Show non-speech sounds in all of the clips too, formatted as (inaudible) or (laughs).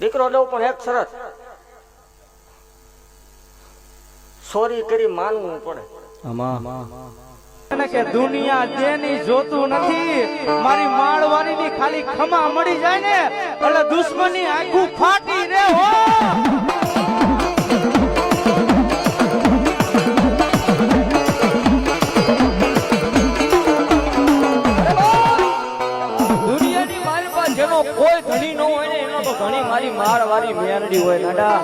દીકરો દઉં પણ એક શરત. સોરી કરી માનવું પડે. કે દુનિયા જેની જોતું નથી, મારી માળવાની ખાલી ખમા મળી જાય ને, એટલે દુશ્મની આખું ફાટી રે હો. મેરડી હોય નાડા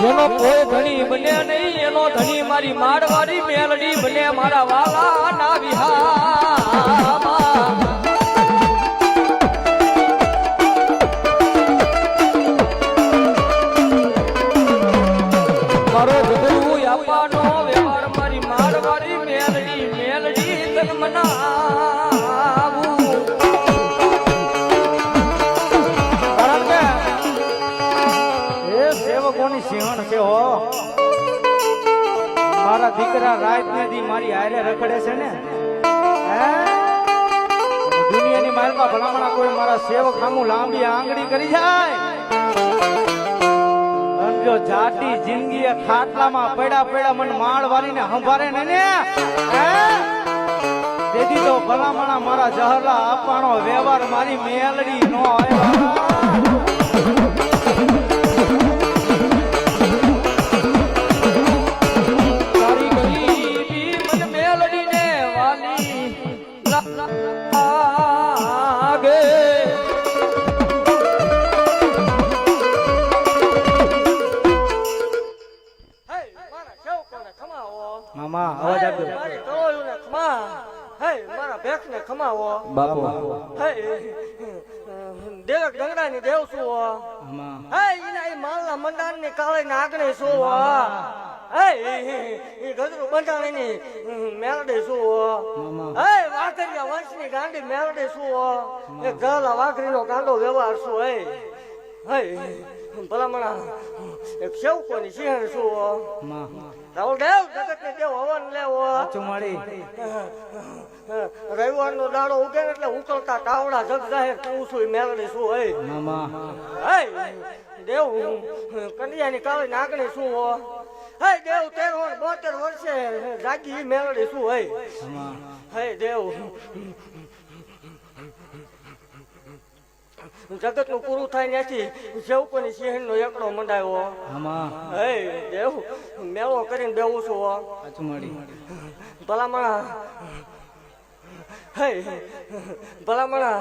જેનો કોઈ ધણી બને નહીં, એનો ધણી મારી મારવાડી મેલડી બને મારા વાલા ના વિહામાં મારો દીકરા રાત ને દી મારી હારે રખડે છે ને? દુનિયાની માલમાં ભલામણા કોઈ મારા સેવક સામું લાંબી આંગળી કરી જાય? જો જાતી જિંદગી ખાટલામાં પડ્યા પડ્યા મને માળ વાળીને સંભાળે ને ને? તેથી તો ભલામણા મારા જહરલા આપવાનો વ્યવહાર મારી મેલડી નો આવ્યો. બાપુ હે ગંગડા ની દેવ શું હો? મામા હે ઈના ઈ માલના કાળે કાળી નાગણી શું હો? ઈ ગજરું બંધાણીની મેળડે શું હો? વાઘરિયા વંશની ગાંડી મેલડી શું? એ ગલા વાઘરીનો ગાંડો વ્યવહાર શું હે હે ભલામણા એક સેવકોની સિંહ શું રાહુલ દેવ જગતને દેવ હવન લેવો? ચુમાડી રવિવારનો દાડો ઉગે એટલે ઉકળતા તાવડા જગ જાહેર કહું છું શું હોય? મામા. હે દેવ કન્યાની કાળી નાગણી શું હો. હે દેવ તેર વર્ષ બોતેર વર્ષે જાગી ઈ મેલડી શું મામા. હે દેવ જગતનું પૂરું થાય ત્યાંથી સેવકોની સિંહણ નો એકડો મંડાયો. હે દેવ મેળો કરીને બેવું છું ભલામણા હે ભલામણા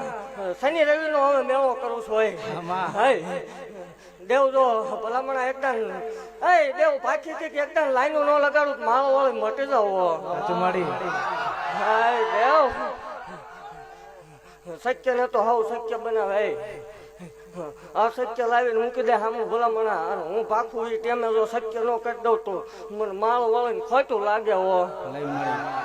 શનિ રવિ નો હવે મેળો કરું છું. દેવ જો ભલામણા એકદમ એ દેવ પાછી થી એકદમ લાઈનો ન લગાડું તો માળો વાળો મટી જાવ હાય દેવ. શક્ય ને તો હાવ શક્ય બનાવે અશક્ય લાવીને મૂકી દે સામું ભલામણા. હું પાકું એ ટેમે જો શક્ય ન કરી દઉં તો મને માળ વળીને ખોટું લાગે હો.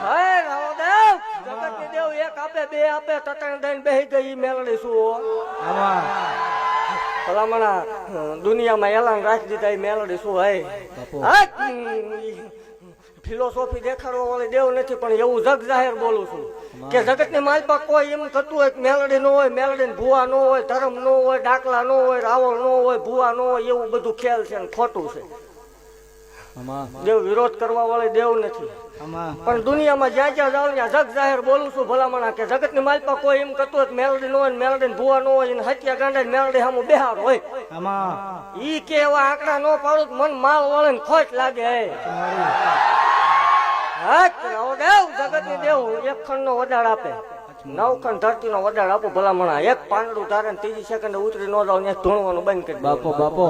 હે રાવદેવ જગત દેવ એક આપે બે આપે તટણ દઈને બેહી ગઈ મેળડી શું ભલામણા દુનિયામાં એલાન રાખી દીધા એ મેળડી શું હે? ફિલોસોફી દેખાડવા વાળી દેવ નથી પણ એવું જગ જાહેર બોલું છું કે જગતની માલપા કોઈ એમ થતું હોય મેલડી નો હોય મેલડી ભૂવા નો હોય ધર્મ નો હોય ડાકલા નો હોય રાવણ નો હોય ભૂવા નો હોય એવું બધું ખેલ છે ને ખોટું છે. દેવ વિરોધ કરવા વાળી દેવ નથી. પણ દુનિયામાં જ્યાં જ્યાં જાઉં ત્યાં જગ જાહેર બોલું છું ભલામણા કે જગતની માલપા કોઈ એમ કરતું હોય મેલડી નો હોય ને મેલડી ભૂવા નો હોય હત્યા ગાંડા મેલડી સામું બેહાર હોય. ઈ કે એવા આંકડા નો પાડું તો મન માલ વળે ખોટ લાગે. દેવ એક ખંડ નો આપે. નવ ખંડ ધરતી નો આપો ભલામણા. એક પાંદડું તારે ત્રીજી સેકન્ડ ઉતરી નો જાવ ધૂણવાનું બંધ કરી બાપો બાપો.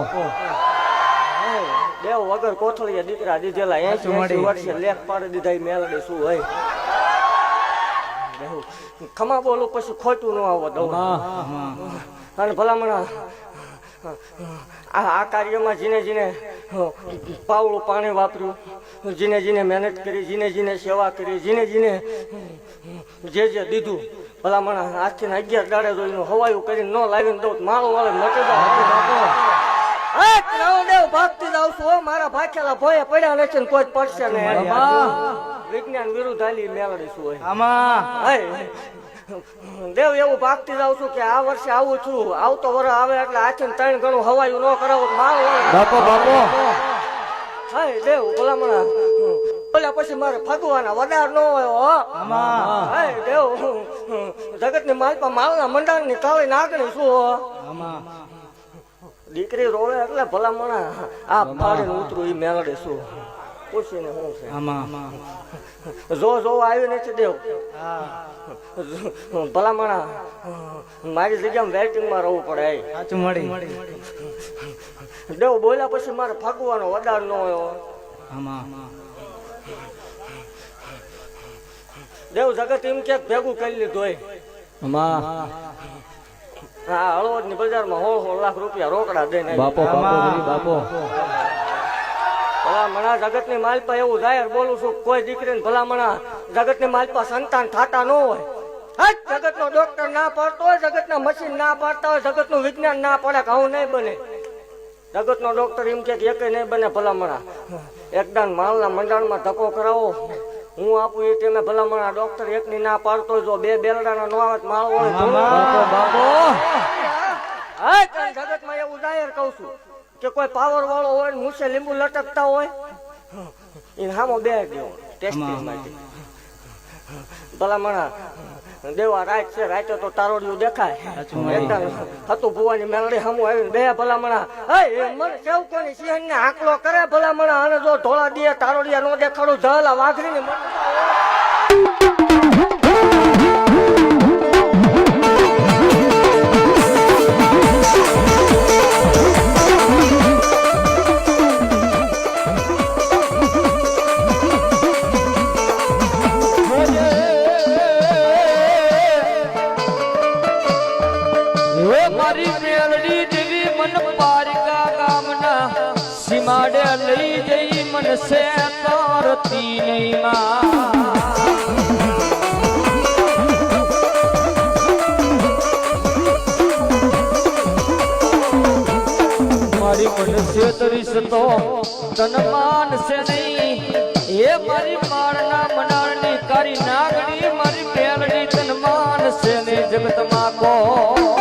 દેવ વગર કોથળીએ દીકરા દીધેલા એસી વર્ષે લેખ પાડી દીધા મેલડી શું હોય? ખમા બોલું પછી ખોટું ન આવો દઉં. અને ભલામણા આ આ કાર્યમાં જીને જીને પાવળું પાણી વાપર્યું. જીને જીને મહેનત કરી જીને જીને સેવા કરી જીને જીને જે જે દીધું. ભલામણ આજથી અગિયાર દાડે જોઈને હવાયું કરીને ન લાવીને દઉં તો માળો વાળે મટી જાય હે, રાવણદેવ ભાગતી જાઉં છું મારા ભાખેલા ભોય પડ્યા નથી ને કોઈ પડશે નહીં. વિજ્ઞાન વિરુદ્ધ હાલી મેળવીશું આમાં. દેવ એવું ભાગતી જાઉં છું કે આ વર્ષે આવું છું. આવતો વર આવે એટલે આથી ત્રણ ગણું હવાયું ન કરાવું મારો. બાપો બાપો. હાય દેવ ભલામણા. બોલ્યા પછી મારે ફગવાના વડાર ન હોય હો. હાય દેવ. જગતની માલપા માલના મંડાણની કાળી નાગણી શું હો. દીકરી રોવે એટલે ભલામણા. આ પાડીને ઉતરું એ મેળડે શું પૂછીને શું છે? આમાં. (laughs) જો જો આવ્યું નથી દેવ. ભલામણા મારી જગ્યામાં વેટિંગમાં રહેવું પડે સાચું મળી. દેવ બોલ્યા પછી મારે ફાગવાનો વધાર ન હોય. આમાં. દેવ જગત એમ કે ભેગું કરી લીધું હોય. હા હળવદની બજારમાં હોળ હોળ લાખ રૂપિયા રોકડા. બાપો બાપો બાપો. ભલામણા જગતની માલપા એવું જાહેર બોલું છું. કોઈ દીકરીને ભલામણા જગતની માલપા સંતાન થતા ન હોય. જગત નો ડોક્ટર ના પાડતો હોય જગત ના મશીન ના પાડતા હોય જગતનું વિજ્ઞાન ના પડે કે આવું નહીં બને. જગત નો ડોક્ટર એમ કે એક નહીં બને ભલામણા. એકદમ માલના મંડાણમાં ધક્કો કરાવો. હું આપું એ ટાઈમે ભલામણા ડોક્ટર એક ની ના પાડતો જો બે બેલડાના નો આવે માળો હોય જગતમાં એવું જાહેર કહું છું. કે કોઈ પાવર વાળો હોય ને મૂછે લીંબુ લટકતા હોય એને હામો બે ગયો ટેસ્ટિંગ માટે ભલામણા દેવા રાત છે રાતે તો તારોડિયું દેખાય. એકદમ હતું ભુવાની મેલડી હમું આવીને બે ભલામણા હે મને કેવું કોની સિંહણ ને આંકલો કરે ભલામણા અને જો ધોળા દે તારોડિયા નો દેખાડું જલા વાઘરીને મરતા તારતી નહીં માં. મારી તરીસ તો તન માન નહીં. એ મારી માળના મનાળની કારી નાગડી, મારી મેલડી તન માન છે ને જગતમાં કો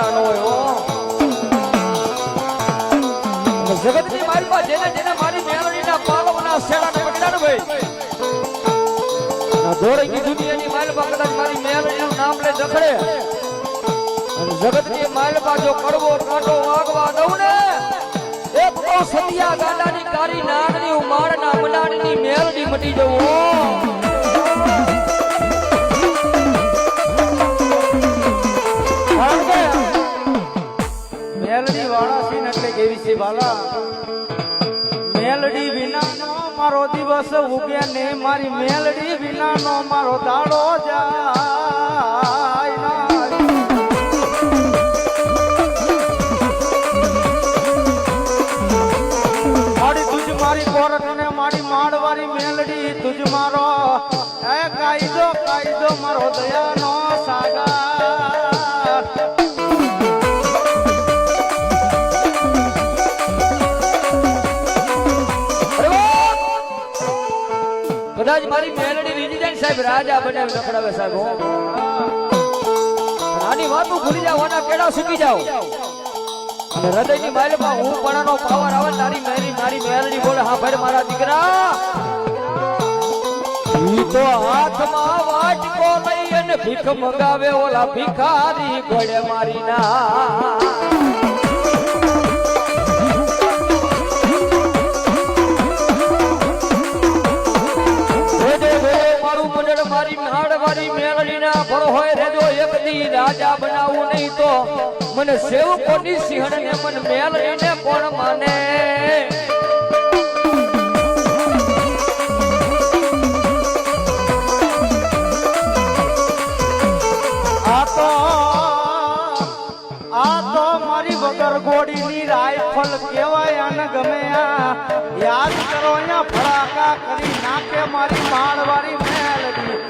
વાળા નો હોય, હો. જગતની મારી પાસે જેને જેને મારી મેળવણીના પાલો ના શેડા ને પકડ્યા ને ભાઈ. આ દોરંગી દુનિયાની માલ પાસે કદાચ મારી મેલડીનું નામ લે જખડે અને જગતની માલ પા જો કડવો કાંટો વાગવા દઉં ને, એક તો સતિયા ગાડાની કારી નાગની ઉમાડના મનાડની મેલડી મટી જવું મેલડી વિનાનો મારો દિવસ ઉગે ને મારી મેલડી વિનાનો મારો દાડો જાય મારી તુજ મારી કોરટ ને મારી માડવારી મેલડી તુજ મારો. કાયદો કાયદો મારો દયાનો કદાચ મારી મેલડી રીજી સાહેબ રાજા બને નકડાવે સાહેબ, હો. આની વાતો ભૂલી જાવ આના કેડા સુકી જાવ હૃદયની માલમાં હું પણાનો પાવર આવે, તારી મેરી મારી મેલડી બોલે, હા ભાઈ મારા દીકરા. તો હાથમાં વાટકો લઈ અને ભીખ મગાવે, ઓલા ભિખારી ગોળે મારી ના. નાડવાળી મેલડીના ફળ હોય રેજો એક દી રાજા બનાવું નહીં તો મને સેવકોની સિંહણ ને મન મેલડીને કોણ માને? આ તો આ તો મારી વગર ગોળીની રાઇફલ કહેવાય અને ગમે આ. યાદ કરો અહીંયા ફડાકા કરી નાખે મારી માળવાળી આમાં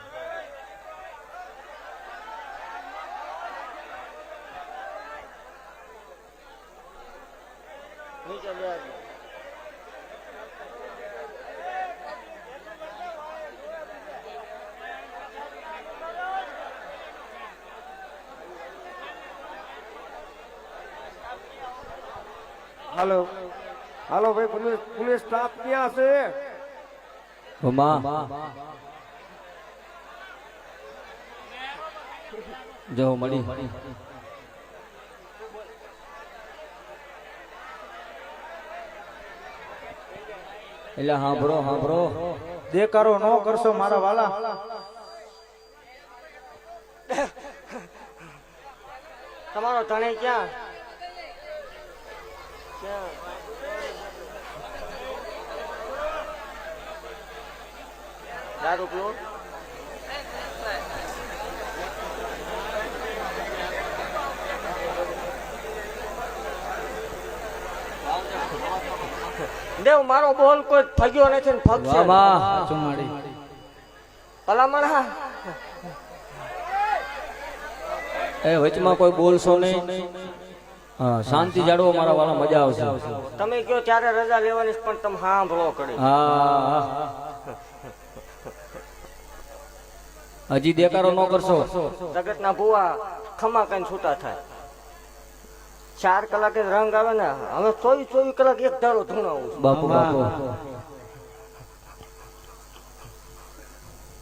નીચે બેહર હાલો. હાલો ભાઈ પોલીસ પોલીસ સ્ટાફ ક્યાં છે? જો મળી. એટલે હાંભળો હાંભળો દેકારો નો કરશો મારા વાલા. તમારો ધણે ક્યાં? ક્યાં? દારૂ પીવો? દેવ મારો બોલ કોઈ ફગ્યો નથી ને ફગશે ભલામણ હા. એ વચમાં કોઈ બોલશો નહીં? હા શાંતિ જાળવો મારા વાળા મજા આવશે. તમે કયો ત્યારે રજા લેવાની પણ તમે સાંભળો કરી હા હજી દેકારો ન કરશો? જગતના ભુવા ખમા કઈ છૂટા થાય. ચાર કલાકે રંગ આવે ને હવે ચોવીસ ચોવીસ કલાક એક ધારો ધૂણાવું. બાપુ બાપુ.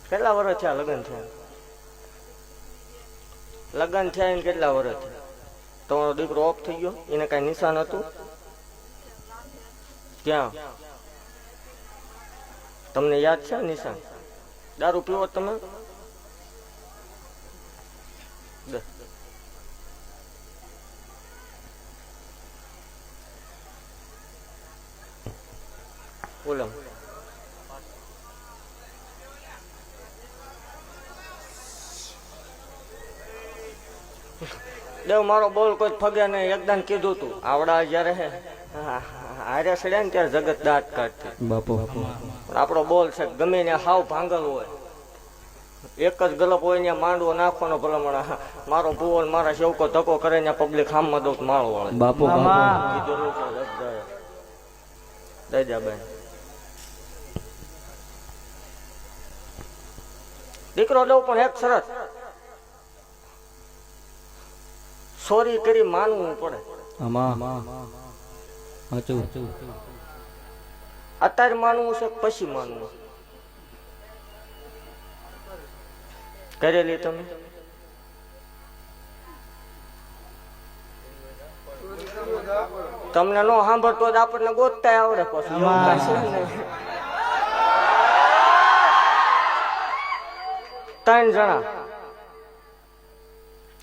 કેટલા વર્ષ થયા લગ્ન થયા? લગ્ન થયા એને કેટલા વર્ષ થયા? તમારો દીકરો ઓફ થઈ ગયો એને કઈ નિશાન હતું? ક્યાં? તમને યાદ છે નિશાન? દારૂ પીવો તમે? બોલો દેવ મારો બોલ કોઈ ફગે નહીં. એકદમ કીધું તું. આવડા જયારે હે. હા, હારે સડ્યા ને ત્યારે જગત દાંત કાઢતી. બાપુ. પણ આપણો બોલ છે ગમે ને હાવ ભાંગલ હોય. એક જ ગલપ હોય ને માંડવો નાખવાનો ભલામણ. મારો ભૂવો ને મારા સેવકો ધક્કો કરે ને પબ્લિક હામમાં દઉં માળો વાળે બાપુ. કીધું છે દીકરો દઉં પણ એક શરત. સોરી કરી માનવું પડે. અત્યારે માનવું છે પછી માનવું. કરેલી તમે? તમને નો સાંભળતો જ આપણને ગોતતા આવડે પછી એવું કાંઈ છે નહીં. ત્રણ જણા.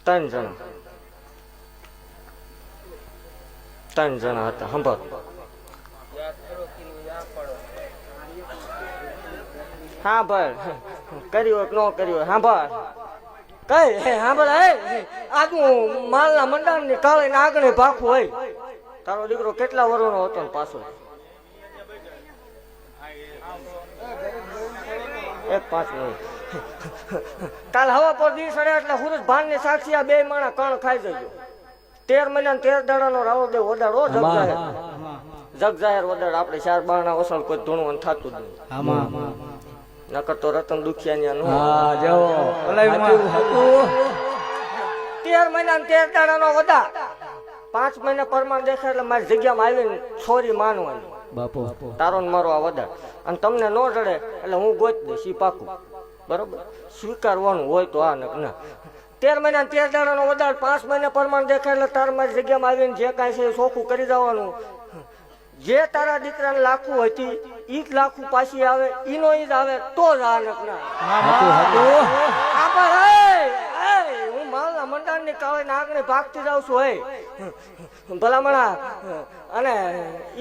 ત્રણ જણા. ત્રણ જણા હતા સાંભળ હા, ભાઈ. કર્યું ન કર્યું હા સાંભળ કઈ? હે સાંભળ હે. આજનું માલના મંડાણની કાળી ને આગળ ભાખું હોય. તારો દીકરો કેટલા વર્ષનો હતો ને પાછો? એક પાંચ મિનિટ. કાલ હવા પર દિવસ સડે એટલે સુરજ ભાન ને સાક્ષી આ બે માણા કણ ખાઈ જજો. તેર મહિના તેર દાડા નો રાવો દેવ ઓદાડો જગ જાહેર. જગ જાહેર ઓદાડ આપણે ચાર બાણા ઓસલ કોઈ ધૂણવાનું થતું જ નહીં. નકર તો રતન દુખિયા નું તેર મહિના તેર દાડા નો વધા પાંચ મહિના પરમાન દેખાય એટલે મારી જગ્યામાં આવીને છોરી માનવાની. બાપુ. તારો મારો આ વધાર અને તમને ન જડે એટલે હું ગોત દઈશ ઈ પાકું. બરોબર? સ્વીકારવાનું હોય તો આ નક ના. તેર મહિના તેર દાડા નો વધાર પાંચ મહિના પ્રમાણ દેખાય એટલે તાર મારી જગ્યામાં આવીને જે કાંઈ છે એ ચોખ્ખું કરી દેવાનું. જે તારા દીકરાને લાખું હતી ઈ જ લાખું પાછી આવે ઈનો ઈ જ આવે તો જ આ નક ના. આ પણ હે, માલના મંડાણની કાળે નાગને ભાગતી જાઉં છું હે. ભલામણા અને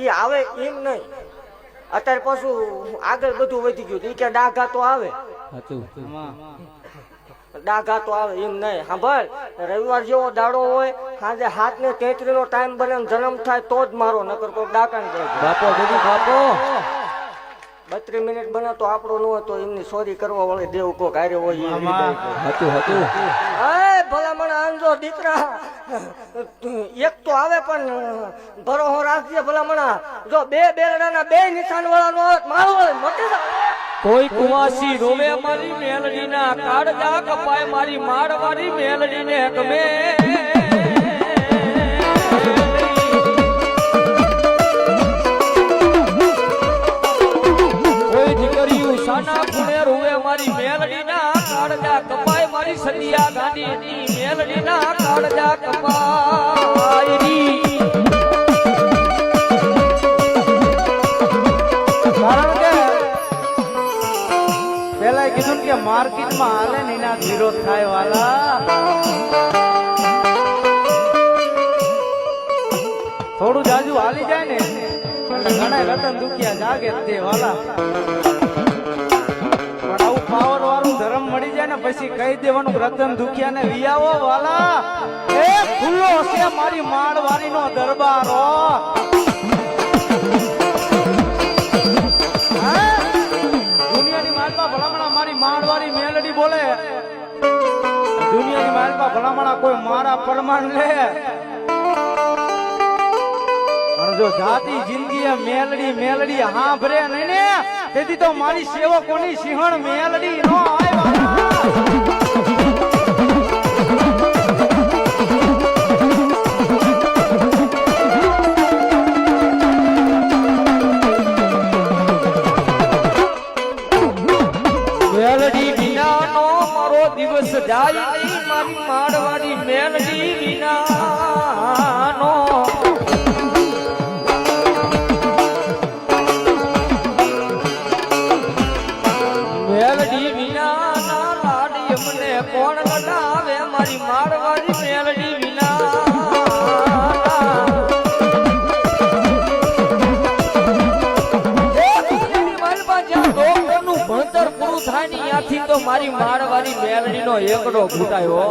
ઈ આવે એમ નહીં. અત્યારે પાછું આગળ બધું વધી ગયું ઈ કે ડાઘા તો આવે. સાચું ડાઘા તો આવે એમ નહીં. સાંભળ રવિવાર જેવો દાડો હોય સાંજે હાથ ને તેત્રી નો ટાઈમ બને જન્મ થાય તો જ મારો નકર કોઈ ડાકા બાપો દેદી બાપો. બત્રીસ મિનિટ બને તો આપણો ન હોય તો એમની સોરી કરવા વાળી દેવ કો કાર્ય હોય. હતું હતું ભલામણ આંજો દીકરા. એક તો આવે પણ ભરોહો રાખજે ભલામણા. જો બે બેલડાના બે નિશાન વાળા નો હોત મારો મોટી કોઈ કુવાસી રોવે મારી મેલડી ના કાળજા કપાય મારી માડ મારી મેલડી ને ગમે. સાના ખૂણે રોવે મારી મેલડી ના કાળજા કપાય મારી સદિયા ગાંધી મેલડી ના કાળજા કપાય. કારણ કે પેલા કીધું કે માર્કેટમાં હાલે ને એના થાય વાલા થોડું જાજુ હાલી જાય ને ઘણા રતન દુખિયા જાગે તે વાલા મળી જાય ને પછી કહી દેવાનું, રતન દુખિયા ને વિયાવો વાલા. એ ખુલ્લો છે મારી માળવારી નો દરબારો દુનિયાની માલપા ભલામણા મારી માળવારી મેલડી બોલે. દુનિયાની માલપા ભલામણા કોઈ મારા પરમાણ લે. જો જાતિ, જિંદગી મેલડી મેલડી હા ભરે નહીં ને, તેથી તો મારી સેવકોની સિંહણ મેલડી નો Oh, (laughs) તો મારી માળવાળી મેલડીનો એકડો ઘૂટાયો.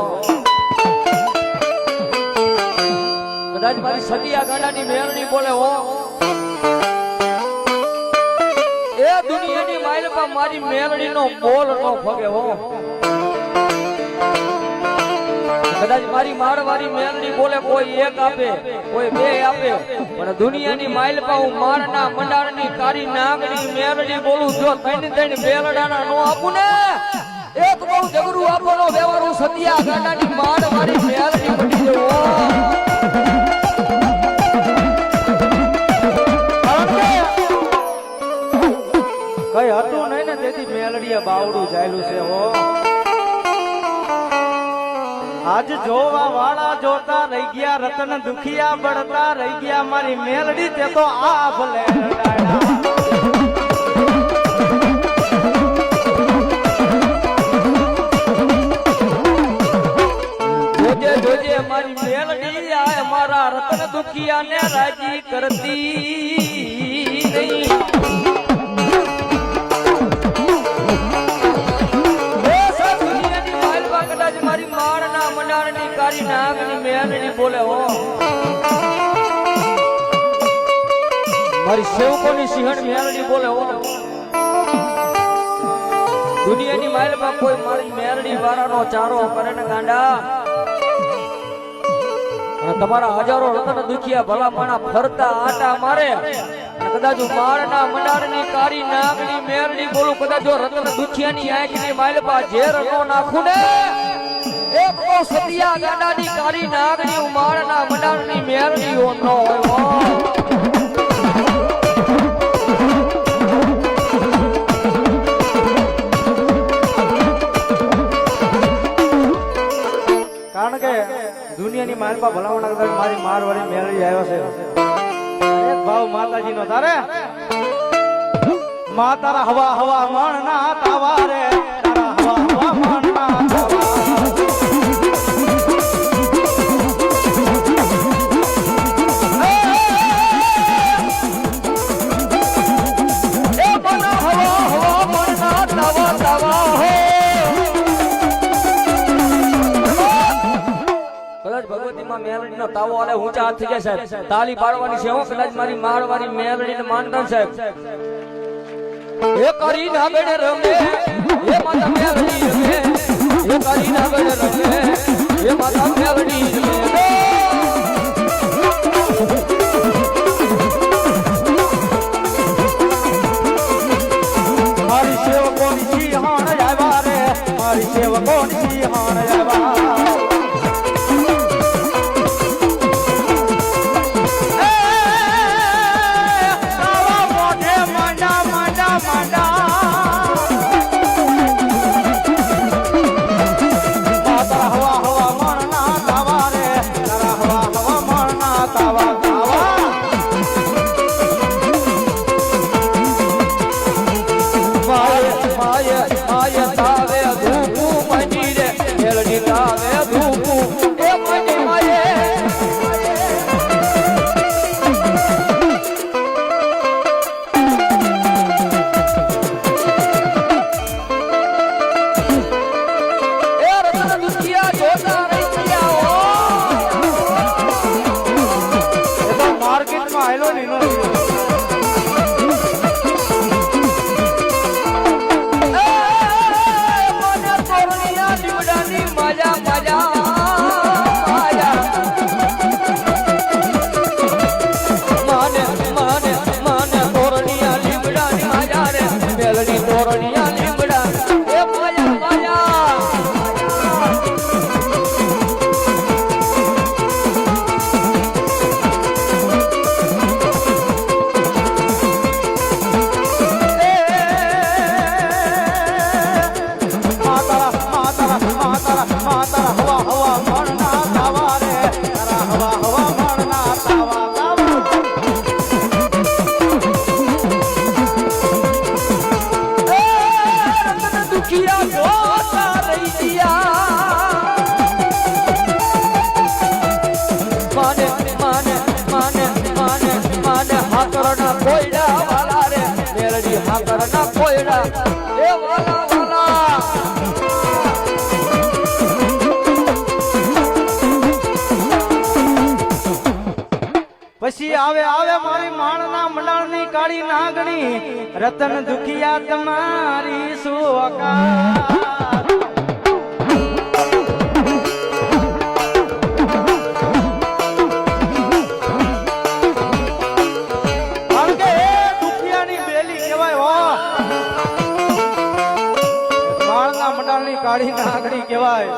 કદાચ મારી સદિયા ગાડાની મેલડી બોલે હો. એ દુનિયાની માઇલપા મારી મેલડીનો બોલ નો ફગે હો. કદાચ મારી મારવારી મેલડી બોલે કોઈ એક આપે, કોઈ બે આપે, પણ દુનિયાની માઇલ પા હું મારના મંડારની કારી નાગની મેલડી બોલું, જો ત્રણ ત્રણ બેલડાના નો આપું ને. જગરું કઈ હતું નહીં ને તેથી મેલડીએ બાવડું જાયલું છે હો. આજ જોવા વાળા જોતા રહી ગયા, રતન દુખિયા બળતા રહી ગયા, મારી મેલડી તે તો આ ભલે. જોજે મારી મેલડી આય મારા રતન દુખિયા ને રાજી કરતી નહીં. એ સા દુનિયાની માલવા કદાચ મારી માળના મંડાણની કાળી નાગની મેલડી બોલે, હો. મારી સેવકોની સિંહણ મેલડી બોલે, હો. દુનિયાની માલમાં કોઈ મારી મેરડી વાળાનો ચારો કરે ને ગાંડા. તમારા હજારો રતન દુખિયા ભલા માણા ફરતા આટા મારે. કદાચ માળના મંડાળની કારી નાગની મેરડી બોલું, કદાચ જો રતન દુખિયાની આંખની માલપા ઝેર નો નાખું ને. એક ઓ સતિયા ગાડાની કારી નાગની માળના મંડારની મેરડી નો હોય. કારણ કે દુનિયાની માલપા ભલામણ કદાચ મારી મારવાળી મેળવી આવ્યો છે. ભાવ માતાજી નો તારે. મા તારા હવા હવા મણ ના તાવા રે. સાહેબ તાલી પાડવાની છે હું, કદાચ મારી મારવાની મેલડી ને માનતા સાહેબ એ કરી ના બેડે રમે. એ માતા રમે. એ કરી ના બેડે રમે. એ માતા મેલડી રમે. મારી સિંહણ આવ્યા રે. મારી સેવકોની હાણ આવ્યા નાગણી રતન દુખિયા તમારી સુકા કાળી નાગણી કહેવાય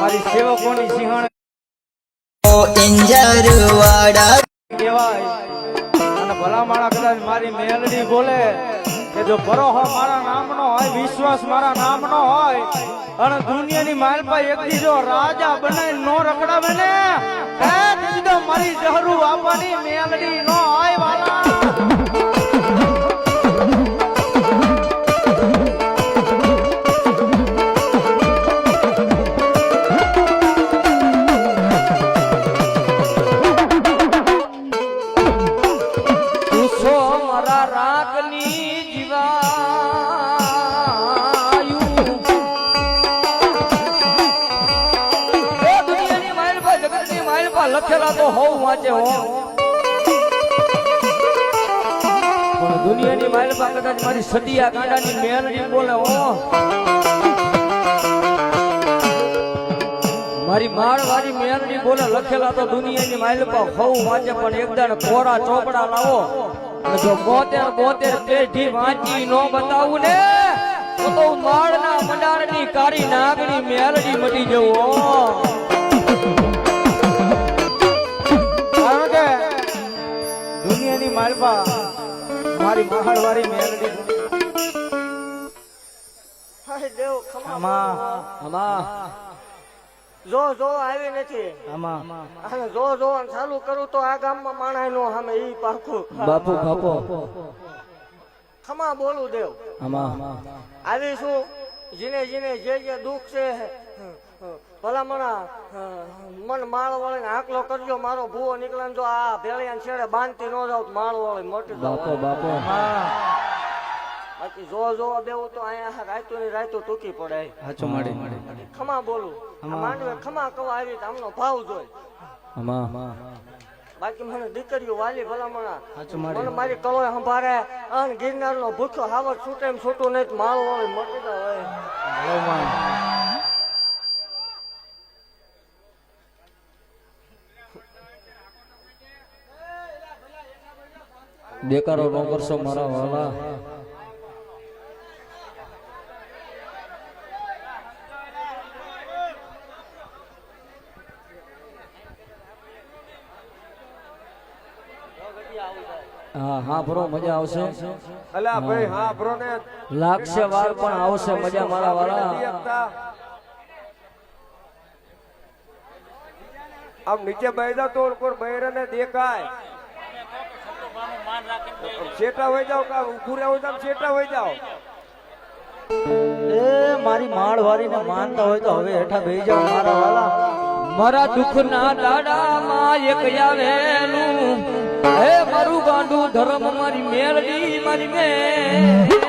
મારી સેવકોની સિંહણ પિંજરવાડા કહેવાય. અને ભલા માણા કદાચ મારી મેલડી બોલે કે જો ભરોહો મારા નામનો હોય, વિશ્વાસ મારા નામનો હોય, અને દુનિયાની માલપા એકથી જો રાજા બનાવી નો રખડાવે ને, હે તેથી મારી જહરુ આપવાની મેલડી નો હોય વાલા. માઇલ પર કદાચ મારી સદિયા કાંડાની મેલડી બોલે ઓ મારી માળ વાળી મેલડી બોલે, લખેલા તો દુનિયાની માઇલ પર હોવ વાંચે, પણ એકદમ કોરા ચોપડા લાવો. જો બોતેર બોતેર પેઢી વાંચી નો બતાવું ને, તો માળના મંડારની કાળી નાગની મેરડી મટી જવું દુનિયાની માલપા મારી મહાળવાળી મેલડી હાય દેવ ખમા આમાં આમાં જો જો આવી નથી. આમાં. અને જો જો ચાલુ કરું તો આ ગામમાં માણાય નો સામે ઈ પાખું બાપુ બાપુ. ખમા બોલું દેવ. આમાં. આવી શું જીને જીને જે જે દુઃખ છે ભલામણા મન માળ વાળીને આકલો કરજો મારો ભૂવો નીકળે જો આ ભેળિયા છેડે બાંધતી ન જાવ તો માળ વાળી મોટી જાવ. બાપુ બાકી જો જો દેવું તો અહીંયા રાયતું ની રાયતું ટૂંકી પડે. હાચું માડી. ખમા બોલું. માંડવે ખમા કવા આવી આમનો ભાવ જોઈ. બાકી મને દીકરીઓ વાલી ભલામણા. મને મારી કલોય સંભાળે. અન ગિરનાર નો ભૂખ્યો હાવર છૂટે એમ છૂટું નહીં હોય મટી જાય દેકારો નો કરશો મારા વાલા. હા હા બરો મજા આવશે. અલા ભાઈ હા બ્રો ને લાગશે વાર પણ આવશે મજા મારા વાળા આમ નીચે બેસા તો કોઈ બહેરે ને દેખાય. શેટા હોય જાવ કા ઉભું રહેવું તો શેટા હોય જાવ એ મારી માળ વારીને માનતા હોય તો હવે હેઠા બેહી જાવ મારા વાલા. મારા દુઃખના દાડામાં એક આવેલું. હે મારું ગાંડું ધર્મ મારી મેલડી મારી મેલડી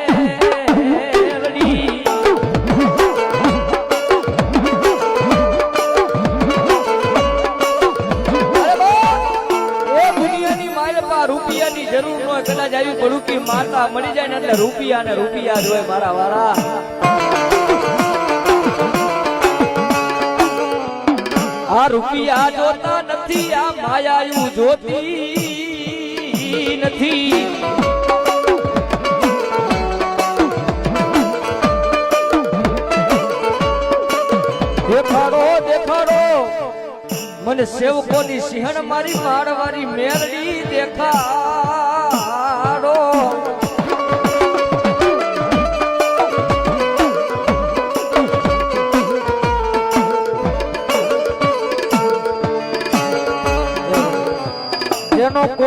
જરૂર ન હોય કદાચ પડું કે માતા મળી જાય ને એટલે રૂપિયા ને રૂપિયા જ હોય મારા વાળા આ રૂપિયા જોતા નથી, આ માયાયું જોતી નથી. દેખાડો દેખાડો. મને સેવકોની સિંહણ મારી, મારવારી મેરડી દેખાડો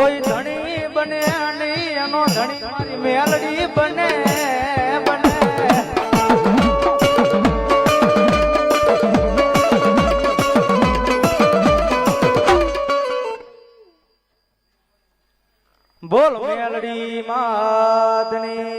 કોઈ ધણી બને નહીં એનો ધણી મારી મેલડી બને બને. બોલ મેલડી માતની